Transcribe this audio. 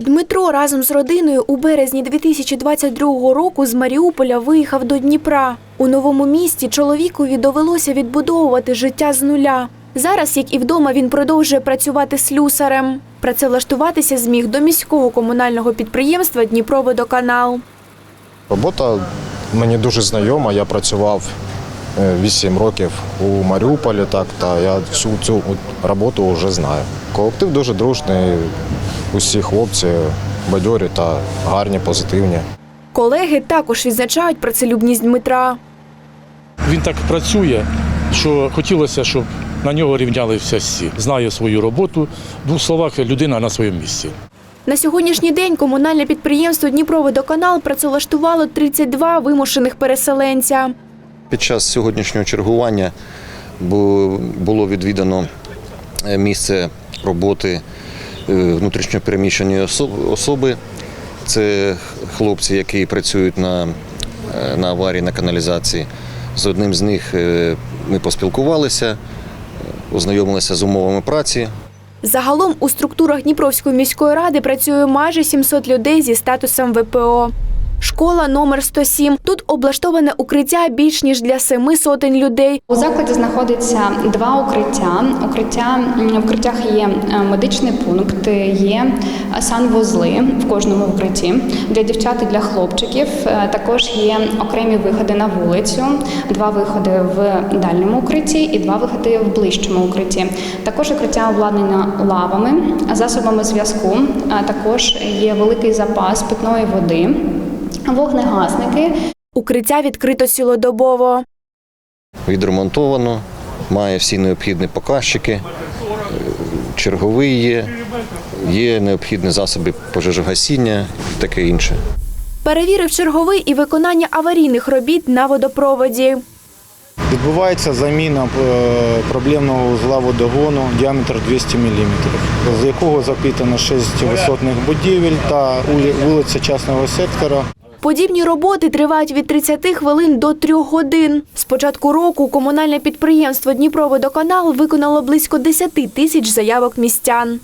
Дмитро разом з родиною у березні 2022 року з Маріуполя виїхав до Дніпра. У новому місті чоловікові довелося відбудовувати життя з нуля. Зараз, як і вдома, він продовжує працювати слюсарем. Працевлаштуватися зміг до міського комунального підприємства Дніпроводоканал. Робота мені дуже знайома. Я працював 8 років у Маріуполі, так та я всю цю роботу вже знаю. Колектив дуже дружний, усі хлопці бадьорі та гарні, позитивні. Колеги також відзначають працелюбність Дмитра. Він так працює, що хотілося, щоб на нього рівнялися всі. Знає свою роботу. В двох словах, людина на своєму місці. На сьогоднішній день комунальне підприємство Дніпроводоканал працевлаштувало 32 вимушених переселенця. Під час сьогоднішнього чергування було відвідано е, місце роботи е, внутрішньопереміщеної особи. Це хлопці, які працюють на, е, на аварії на каналізації. З одним з них е, ми поспілкувалися, ознайомилися з умовами праці. Загалом у структурах Дніпровської міської ради працює майже 700 людей зі статусом ВПО. Школа номер 107. Тут облаштоване укриття більш ніж для семи сотень людей. У закладі знаходиться два укриття. Укриття в укриттях є е, медичний пункт, є санвузли в кожному укритті для дівчат і для хлопчиків. Е, Також є окремі виходи на вулицю, два виходи в дальньому укритті і два виходи в ближчому укритті. Також укриття обладнано лавами, засобами зв'язку. Також є великий запас питної води, вогнегасники. Укриття відкрито цілодобово. Відремонтовано, має всі необхідні показчики, черговий є, є необхідні засоби пожежогасіння і таке інше. Перевірив черговий і виконання аварійних робіт на водопроводі. Відбувається заміна е, проблемного узла водогону діаметр 200 мм, з якого запитано 6 висотних будівель та вулиця частного сектора. Подібні роботи тривають від 30 хвилин до 3 годин. З початку року комунальне підприємство Дніпроводоканал виконало близько 10 тисяч заявок містян.